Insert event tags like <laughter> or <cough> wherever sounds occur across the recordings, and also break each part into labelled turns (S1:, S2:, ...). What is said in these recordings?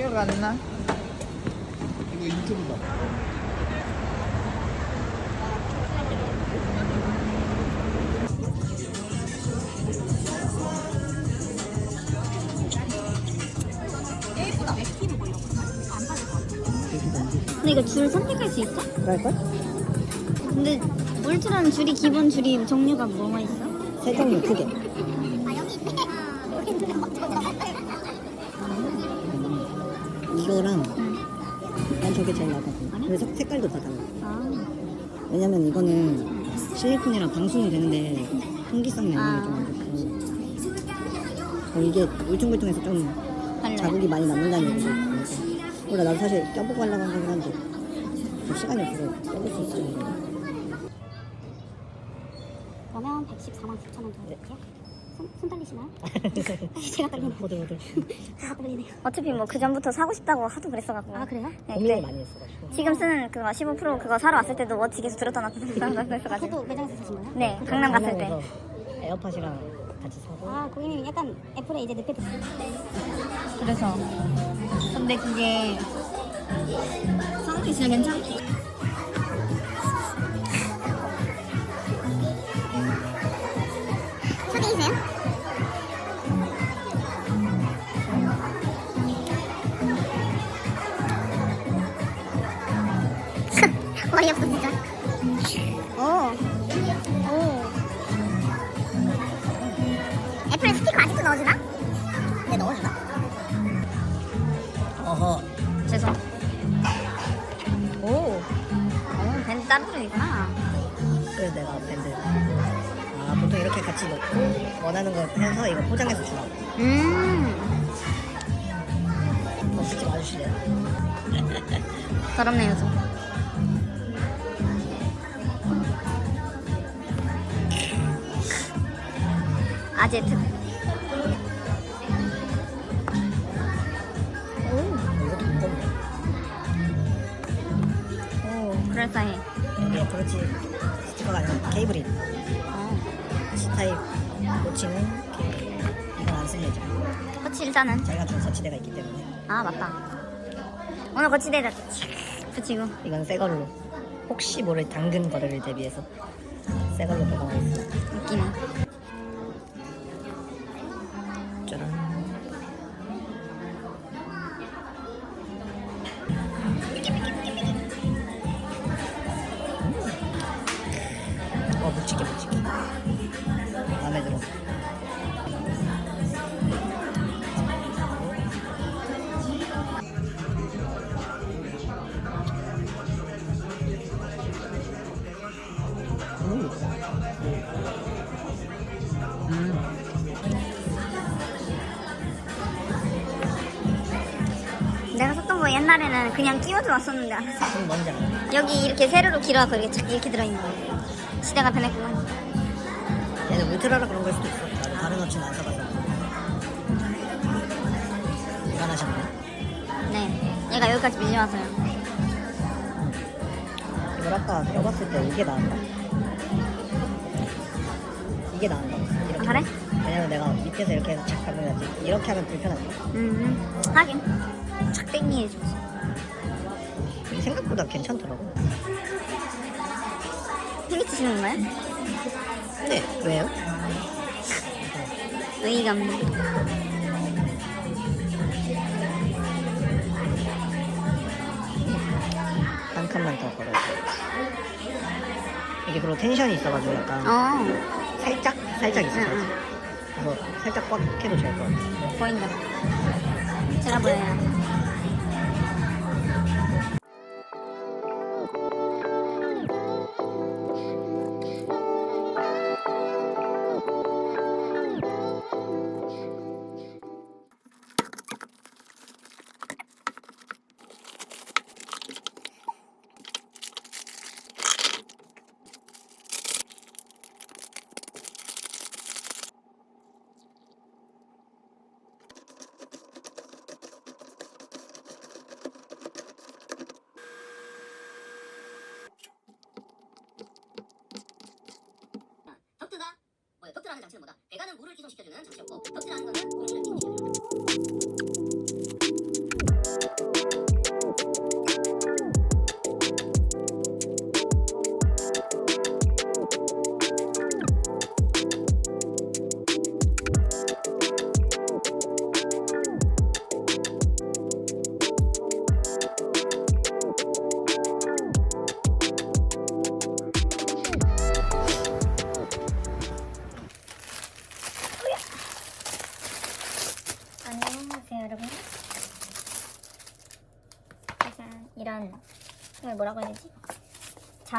S1: 기억 안 나.
S2: 이거 유튜브다.
S3: 근데 이거 줄 선택할 수 있어?
S4: 그럴걸?
S3: 근데 울트라는 줄이 기본 줄이 종류가 뭐가 있어?
S4: 세 종류 크게. 이거랑 난 저게 제일 나가고. 그래서 색깔도 다 달라.
S3: 아,
S4: 왜냐면 이거는 실리콘이랑 방수는 되는데 통기성
S3: 아.
S4: 좀안 좋고. 어, 이게 울퉁불퉁해서 좀
S3: 달래.
S4: 자국이 많이 남는다는 얘기도 있고. 몰라 나도 사실 껴보고 하려고 한 거긴 한데 좀 시간이 없어서 껴볼 수 있을지 모르겠네.
S3: 그러면 114만 9천 원더 드릴게요. 손, 손 떨리시나요? <laughs> 제가 떨리네요.
S4: 호들호들
S3: 제가 떨리네요. 어차피 뭐 그 전부터 사고 싶다고 하도 그랬어가지고. 아 그래요? 네,
S4: 고민을. 많이 했어가지고.
S3: 지금 쓰는 그거 15% 그거 사러 왔을 때도 워치 계속 들었다 놨다 들었다 했어가지고.
S5: 저도 매장에서 사신 거예요?
S3: 네, 강남 갔을 때.
S4: 에어팟이랑 같이 사고
S5: 아 고객님 약간 애플에 이제 늪에
S3: 그래서. 근데 그게 상태 진짜 괜찮지?
S5: 오. 오. 애플에 스티커 아직도 넣어주나?
S4: 네 넣어주나? 어허
S3: 죄송. 오. 오, 밴드 따로 들어있구나.
S4: 그래서 내가 밴드 아 보통 이렇게 같이 넣고 원하는 거 해서 이거 포장해서 주라고
S3: 음.
S4: 더 쓰지 마주시래요
S3: 더럽네요, 좀. 아제트.
S4: 무겁네
S3: 오, 그럴싸해.
S4: 이게 그렇지 스티커가 아니라 케이블이
S3: 어.
S4: C타입 놓치는 케이블 이건 안쓸 예정
S3: 터치 일단은.
S4: 저희가 준 서치대가 있기 때문에
S3: 아, 맞다. 오늘 거치대에다 착 붙이고.
S4: 이건 새 걸로 혹시 모를 당근 거래를 대비해서 새 걸로 보관하겠습니다
S3: 웃기네. 옛날에는 그냥 끼워져 왔었는데
S4: 뭔지 알아
S3: 여기 이렇게 세로로 길어서 이렇게 착 이렇게 들어있는 거. 시대가 변했구만.
S4: 얘는 울트라라 그런 걸 수도 있어 나도 다른 업체는 안 써봐서 불안하셨네
S3: 네. 얘가 여기까지 밀려와서요.
S4: 이걸 아까 껴봤을 때 이게 나은가? 이게 나은가? 이렇게.
S3: 아, 그래?
S4: 왜냐면 내가 밑에서 이렇게 해서 착 가면 되지 이렇게 하면 불편하니까
S3: 음, 하긴. 착 땡기해줘.
S4: 이게 생각보다 괜찮더라고
S3: 팽이치시는 건가요?
S4: 네 왜요?
S3: 의의가 없네.
S4: 한 칸만 더 걸어주세요 이게 그리고 텐션이 있어가지고 약간
S3: 어,
S4: 살짝 살짝 있어
S3: 응,
S4: 살짝 그래서 살짝 꽉 해도 좋을 것 같아
S3: 보인다. 제가 보여요.
S6: 물을 이송시켜주는 장치였고 덕트라는 거는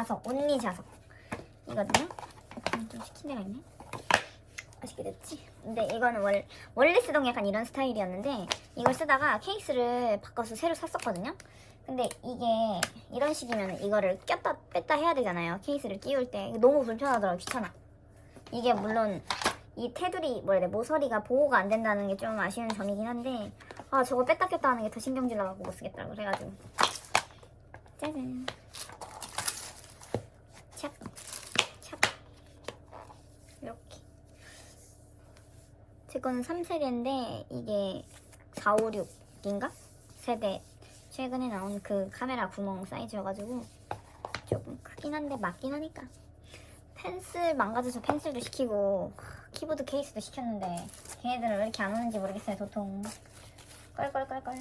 S3: 자석 온리 자석. 이거든요. 음, 좀 시킨 데가 있네. 맛있게 됐지? 근데 이거는 월, 원래 쓰던 게 약간 이런 스타일이었는데 이걸 쓰다가 케이스를 바꿔서 새로 샀었거든요. 근데 이게 이런 식이면 이거를 꼈다 뺐다 해야 되잖아요. 케이스를 끼울 때. 너무 불편하더라고 귀찮아. 이게 물론 이 테두리 뭐라 해야 돼 모서리가 보호가 안 된다는 게 좀 아쉬운 점이긴 한데 아 저거 뺐다 꼈다 하는 게 더 신경질 나갖고 못 쓰겠더라고 그래가지고. 짜잔 찹 찹. 이렇게. 제 거는 3세대인데 이게 456인가? 세대. 최근에 나온 그 카메라 구멍 사이즈여가지고 조금 크긴 한데 맞긴 하니까. 펜슬 망가져서 펜슬도 시키고 키보드 케이스도 시켰는데 걔네들은 왜 이렇게 안 오는지 모르겠어요 도통. 껄껄껄껄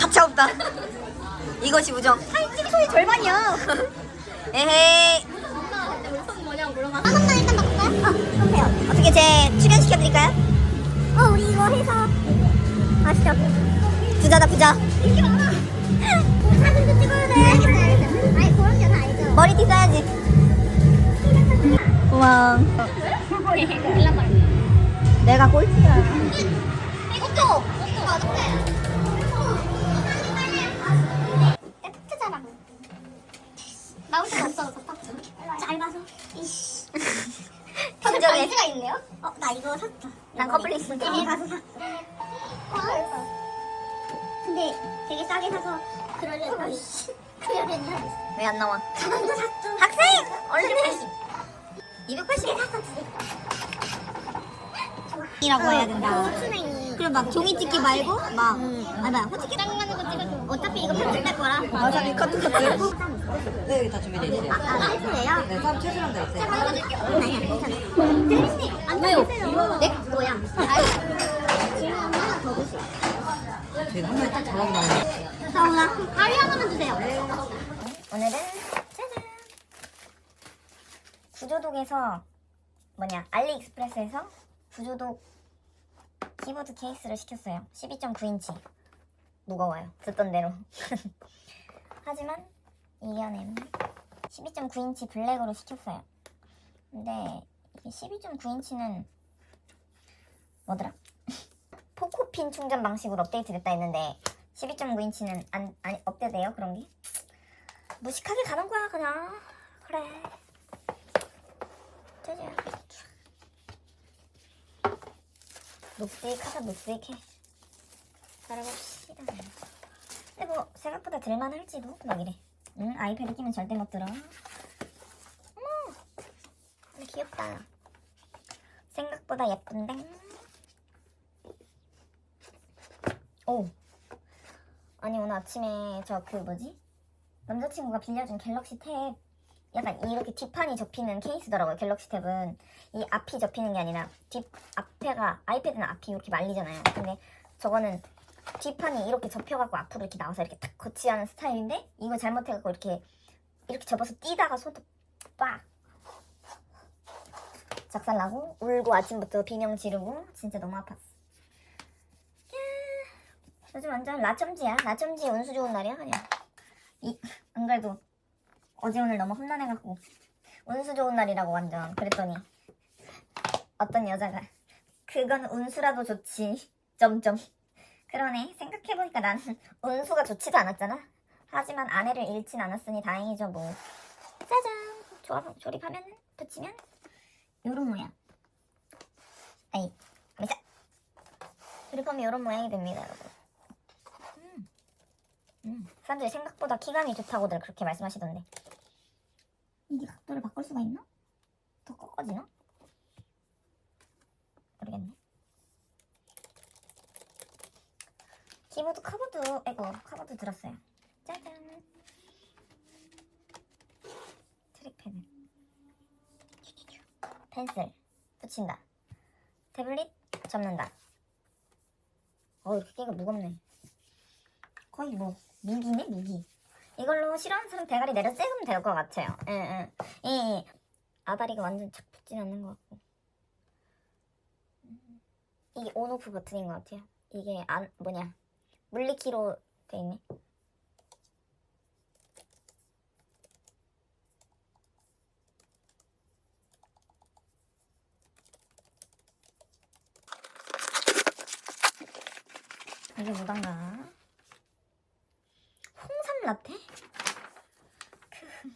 S4: 가차 없다. 이것이 우정.
S3: 살찐 소리 절반이야
S4: 에헤이.
S3: 한번더 일단 바꿀까요? 어 그러세요
S4: 어떻게 제 출연시켜드릴까요?
S3: 어 우리 이거 해서 아 진짜
S4: 부자다 부자.
S3: 이렇게 많아 <laughs>
S4: 내가 꼴찌야.
S3: 이것도 이거 어떡해 팩트잖아 나올 데가 없어 짧아서 이씨
S4: 인정해.
S3: 반지가 있네요? 어 나 이거 샀어
S4: 난 커플리스.
S3: 이미 가서 샀어 근데 되게 싸게 사서 그러려다 그러려다
S4: 왜안 나와?
S3: 샀어
S4: 학생! 얼른 80. 280에 샀어. 이라고 해야 된다.
S3: 호주냉이
S4: 그럼 막 종이 찍기 말고 막 아니 막 호치기
S3: 짱나는 거 찍어줘 어차피 이거 편집될 거라
S4: 와사비 커트 커트. 네 여기 다 준비돼 있어요.
S3: 아 셀프예요?
S4: 네 사람 최소한 돼 있어요.
S3: 제가 받아줄게요 아니야 괜찮아 대리님 안 왜요? 내 아니 하나 더 드세요
S4: 제가 한 마리 딱 잘하고 나오네.
S3: 사오나 가위 하나만 주세요 오늘은 짜잔 구조독에서 뭐냐 알리익스프레스에서 구조독 키보드 케이스를 시켰어요. 12.9인치. 무거워요. 듣던 대로. <laughs> 하지만 이겨냄 12.9인치 블랙으로 시켰어요. 근데 이게 12.9인치는 뭐더라? <laughs> 포코핀 충전 방식으로 업데이트 됐다 했는데 12.9인치는 안, 아니 업데이트돼요? 그런 게? 무식하게 가는 거야 그냥. 그래. 짜잔 녹스익하다 녹스익해. 따라봅시다. 근데 뭐 생각보다 들만할지도? 막 이래. 응? 아이패드 끼면 절대 못 들어. 어머! 근데 귀엽다. 생각보다 예쁜데? 오. 아니 오늘 아침에 저 그 뭐지? 남자친구가 빌려준 갤럭시 탭 약간 이렇게 뒷판이 접히는 케이스더라고요. 갤럭시 탭은 이 앞이 접히는 게 아니라 뒷 앞에가 아이패드는 앞이 이렇게 말리잖아요. 근데 저거는 뒷판이 이렇게 접혀갖고 앞으로 이렇게 나와서 이렇게 탁 거치하는 스타일인데 이거 잘못해갖고 이렇게 이렇게 접어서 뛰다가 손톱 빡 작살나고 울고 아침부터 비명 지르고 진짜 너무 아팠어. 요즘 완전 라점지야. 라점지 운수 좋은 날이야 그냥. 이, 안 그래도 어제 오늘 너무 험난해갖고 운수 좋은 날이라고 완전 그랬더니 어떤 여자가 그건 운수라도 좋지 점점. 그러네. 생각해보니까 나는 운수가 좋지도 않았잖아. 하지만 아내를 잃진 않았으니 다행이죠 뭐. 짜잔. 조합, 조립하면 붙이면 요런 모양. 아이 가만있어 조립하면 요런 모양이 됩니다 여러분. 음. 음. 사람들이 생각보다 키감이 좋다고들 그렇게 말씀하시던데 이게 각도를 바꿀 수가 있나? 더 꺾어지나? 모르겠네. 키보드 커버도 에고 커버도 들었어요. 짜잔. 트릭패드 펜슬. 붙인다. 태블릿 접는다. 어 이렇게 끼가 무겁네. 거의 뭐 미기네? 미기 이걸로 싫어하는 사람 대가리 내려 째으면 될 것 같아요. 예 예. 이 아다리가 완전 착 붙진 않는 것 같고. 음, 이게 온오프 버튼인 것 같아요. 이게 안 뭐냐. 물리키로 돼 있네. 이게 홍삼 라떼? 그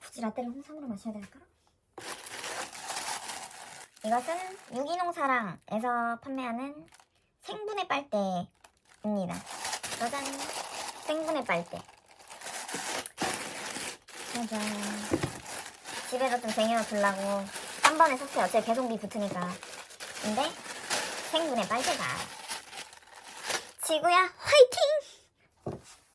S3: 굳이 라떼를 홍삼으로 마셔야 될까? 이것은 유기농 사랑에서 판매하는 생분해 빨대입니다. 짜잔 생분해 빨대 짜잔 집에서 좀 쟁여 두려고 한 번에 샀어요. 어차피 배송비 붙으니까 근데 생분해 빨대가 지구야 화이팅!